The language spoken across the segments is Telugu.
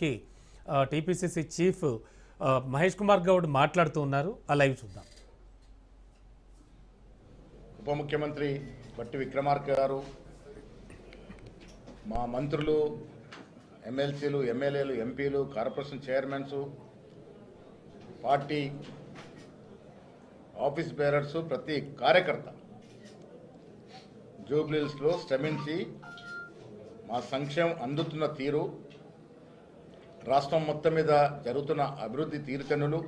కి టీపీసీసీ చీఫ్ మహేష్ కుమార్ గౌడ్ మాట్లాడుతూ ఉన్నారు. ఆ లైవ్ చూద్దాం. ఉప ముఖ్యమంత్రి బట్టి విక్రమార్క గారు మా మంత్రులు ఎమ్మెల్సీలు ఎమ్మెల్యేలు ఎంపీలు corporation chairmans party office bearers ప్రతి కార్యకర్త జూబ్లీస్లో శ్రమించి మా సంక్షేమం అందుతున్న తీరు రాష్ట్రం మొత్తం మీద జరుగుతున్న అభివృద్ధి తీరుతెన్నులు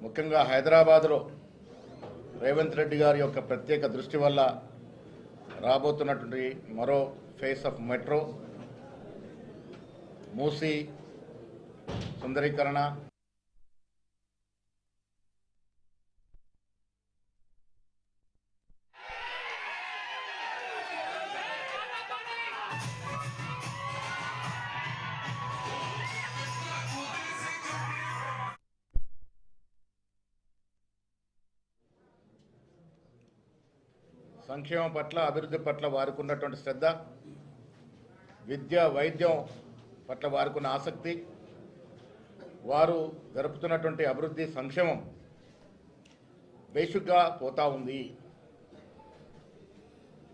ముఖ్యంగా హైదరాబాద్లో రేవంత్ రెడ్డి గారి యొక్క ప్రత్యేక దృష్టి వల్ల రాబోతున్నటువంటి మరో ఫేస్ ఆఫ్ మెట్రో మూసి సుందరీకరణ సంక్షేమం పట్ల అభివృద్ధి పట్ల వారికి ఉన్నటువంటి శ్రద్ధ విద్య వైద్యం పట్ల వారికి ఉన్న ఆసక్తి వారు జరుపుతున్నటువంటి అభివృద్ధి సంక్షేమం బేసిక్గా పోతా ఉంది.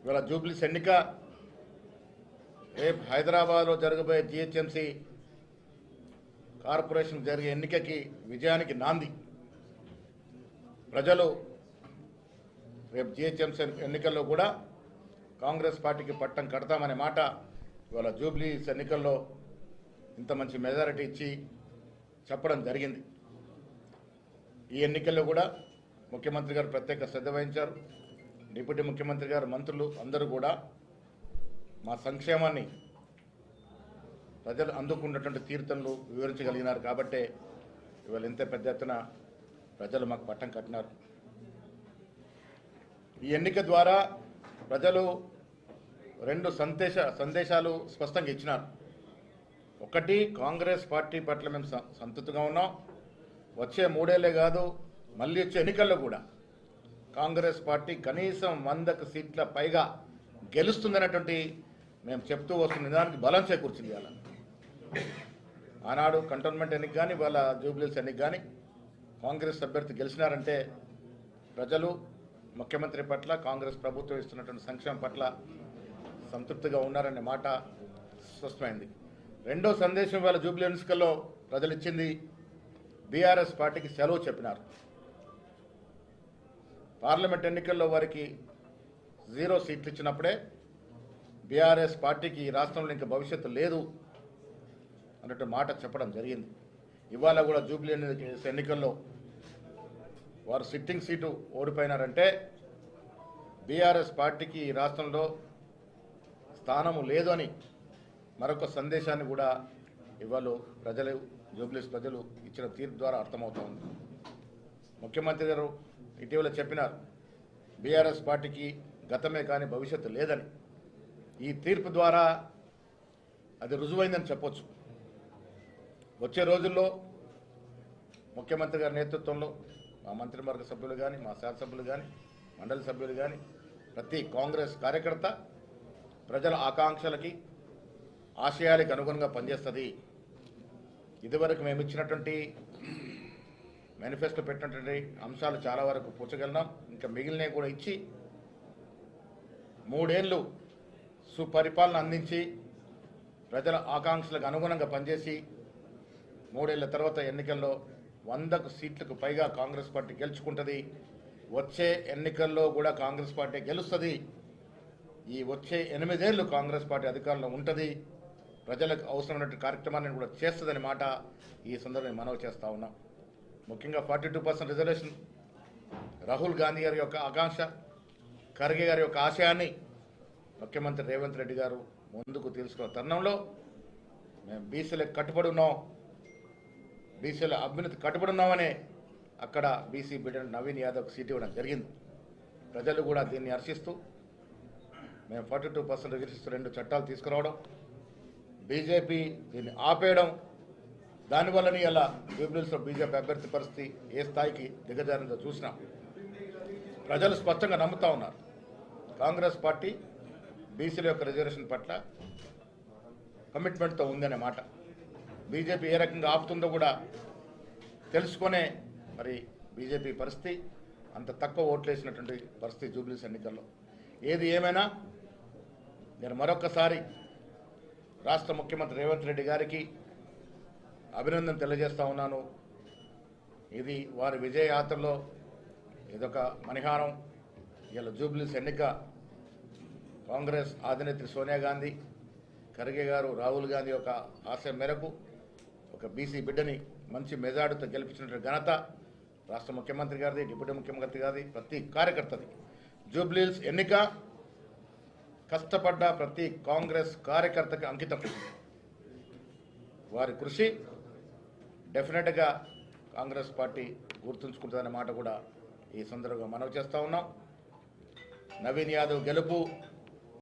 ఇవాళ జూబ్లీస్ ఎన్నిక రేపు హైదరాబాద్లో జరగబోయే జిహెచ్ఎంసీ కార్పొరేషన్ జరిగే ఎన్నికకి విజయానికి నాంది. ప్రజలు రేపు జిహెచ్ఎంసీ ఎన్నికల్లో కూడా కాంగ్రెస్ పార్టీకి పట్టం కడతామనే మాట ఇవాళ జూబ్లీస్ ఎన్నికల్లో ఇంత మంచి మెజారిటీ ఇచ్చి చెప్పడం జరిగింది. ఈ ఎన్నికల్లో కూడా ముఖ్యమంత్రి గారు ప్రత్యేక శ్రద్ధ వహించారు. డిప్యూటీ ముఖ్యమంత్రి గారు మంత్రులు అందరూ కూడా మా సంక్షేమాన్ని ప్రజలు అందుకున్నటువంటి తీర్థంలో వివరించగలిగినారు కాబట్టే ఇవాళ ఇంత పెద్ద ఎత్తున ప్రజలు మాకు పట్టం కట్టినారు. ఈ ఎన్నిక ద్వారా ప్రజలు రెండు సందేశ సందేశాలు స్పష్టంగా ఇచ్చినారు. ఒకటి కాంగ్రెస్ పార్టీ పట్ల మేము స- సంతృప్తిగా ఉన్నాం. వచ్చే మూడేళ్ళే కాదు మళ్ళీ వచ్చే ఎన్నికల్లో కూడా కాంగ్రెస్ పార్టీ కనీసం వందకు సీట్ల పైగా గెలుస్తుందనేటువంటి మేము చెప్తూ వస్తున్న నిజానికి బలం చేకూర్చింది అలా ఆనాడు కంటోన్మెంట్ ఎన్నిక కానీ వాళ్ళ జూబ్లీస్ ఎన్నిక కానీ కాంగ్రెస్ అభ్యర్థి గెలిచినారంటే ప్రజలు ముఖ్యమంత్రి పట్ల కాంగ్రెస్ ప్రభుత్వం ఇస్తున్నటువంటి సంక్షేమం పట్ల సంతృప్తిగా ఉన్నారనే మాట స్పష్టమైంది. రెండో సందేశం వాళ్ళ జూబ్లీ ఎన్నికల్లో ప్రజలు ఇచ్చింది బీఆర్ఎస్ పార్టీకి సెలవు చెప్పినారు. పార్లమెంట్ ఎన్నికల్లో వారికి జీరో సీట్లు ఇచ్చినప్పుడే బీఆర్ఎస్ పార్టీకి ఈ రాష్ట్రంలో ఇంకా భవిష్యత్తు లేదు అన్నట్టు మాట చెప్పడం జరిగింది. ఇవాళ కూడా జూబ్లీ ఎన్నికల్లో వారు సిట్టింగ్ సీటు ఓడిపోయినారంటే బీఆర్ఎస్ పార్టీకి ఈ రాష్ట్రంలో స్థానము లేదు అని మరొక సందేశాన్ని కూడా ఇవాళ ప్రజలు జూబ్లీస్ ప్రజలు ఇచ్చిన తీర్పు ద్వారా అర్థమవుతా ఉంది. ముఖ్యమంత్రి గారు ఇటీవల చెప్పినారు బీఆర్ఎస్ పార్టీకి గతమే కానీ భవిష్యత్తు లేదని. ఈ తీర్పు ద్వారా అది రుజువైందని చెప్పొచ్చు. వచ్చే రోజుల్లో ముఖ్యమంత్రి గారి నేతృత్వంలో మా మంత్రివర్గ సభ్యులు కానీ మా శాసనసభ్యులు కానీ మండలి సభ్యులు కానీ ప్రతి కాంగ్రెస్ కార్యకర్త ప్రజల ఆకాంక్షలకి ఆశయాలకు అనుగుణంగా పనిచేస్తుంది. ఇదివరకు మేము ఇచ్చినటువంటి మేనిఫెస్టో పెట్టినటువంటి అంశాలు చాలా వరకు పూర్చగలిగినాం ఇంకా మిగిలినవి కూడా ఇచ్చి మూడేళ్ళు సుపరిపాలన అందించి ప్రజల ఆకాంక్షలకు అనుగుణంగా పనిచేసి మూడేళ్ళ తర్వాత ఎన్నికల్లో వందకు సీట్లకు పైగా కాంగ్రెస్ పార్టీ గెలుచుకుంటుంది. వచ్చే ఎన్నికల్లో కూడా కాంగ్రెస్ పార్టీ గెలుస్తుంది. ఈ వచ్చే ఎనిమిదేళ్ళు కాంగ్రెస్ పార్టీ అధికారంలో ఉంటుంది. ప్రజలకు అవసరమైన కార్యక్రమాన్ని కూడా చేస్తుందని మాట ఈ సందర్భంగా మనవి చేస్తూ ఉన్నాం. ముఖ్యంగా forty two percent reservation Rahul Gandhi గారి యొక్క ఆకాంక్ష ఖర్గే గారి యొక్క ఆశయాన్ని ముఖ్యమంత్రి రేవంత్ రెడ్డి గారు ముందుకు తీసుకున్న తరుణంలో మేము బీసీలకు కట్టుబడి ఉన్నాం. బీసీల అభ్యున్నతి కట్టుబడి ఉన్నామనే అక్కడ బీసీ బిడ్డ నవీన్ యాదవ్ సీట్ ఇవ్వడం జరిగింది. ప్రజలు కూడా దీన్ని హర్షిస్తూ మేము ఫార్టీ టూ పర్సెంట్ రిజిస్టర్ రెండు చట్టాలు తీసుకురావడం బీజేపీ దీన్ని ఆపేయడం దానివల్లని ఇలా ట్రిబ్యునల్స్లో బీజేపీ అభ్యర్థి పరిస్థితి ఏ స్థాయికి దిగజారిందో చూసినాం. ప్రజలు స్పష్టంగా నమ్ముతా ఉన్నారు. కాంగ్రెస్ పార్టీ బీసీల యొక్క రిజర్వేషన్ పట్ల కమిట్మెంట్తో ఉందనే మాట. బీజేపీ ఏ రకంగా ఆపుతుందో కూడా తెలుసుకొనే మరి బీజేపీ పరిస్థితి అంత తక్కువ ఓట్లేసినటువంటి పరిస్థితి జూబ్లీస్ ఎన్నికల్లో. ఏది ఏమైనా నేను మరొకసారి రాష్ట్ర ముఖ్యమంత్రి రేవంత్ రెడ్డి గారికి అభినందన తెలియజేస్తా ఉన్నాను. ఇది వారి విజయయాత్రలో ఇదొక మణిహారం. ఇలా జూబ్లీస్ ఎన్నిక కాంగ్రెస్ అధినేత్రి సోనియా గాంధీ ఖర్గే గారు రాహుల్ గాంధీ యొక్క ఆశయం మేరకు ఒక బీసీ బిడ్డని మంచి మెజార్టీతో గెలిపించినటువంటి ఘనత రాష్ట్ర ముఖ్యమంత్రి గారిది డిప్యూటీ ముఖ్యమంత్రి గారిది ప్రతి కార్యకర్తది. జూబ్లీస్ ఎన్నిక కష్టపడ్డ ప్రతి కాంగ్రెస్ కార్యకర్తకి అంకితం. వారి కృషి డెఫినెట్గా కాంగ్రెస్ పార్టీ గుర్తుంచుకుంటుందనే మాట కూడా ఈ సందర్భంగా మనవి చేస్తూ ఉన్నాం. నవీన్ యాదవ్ గెలుపు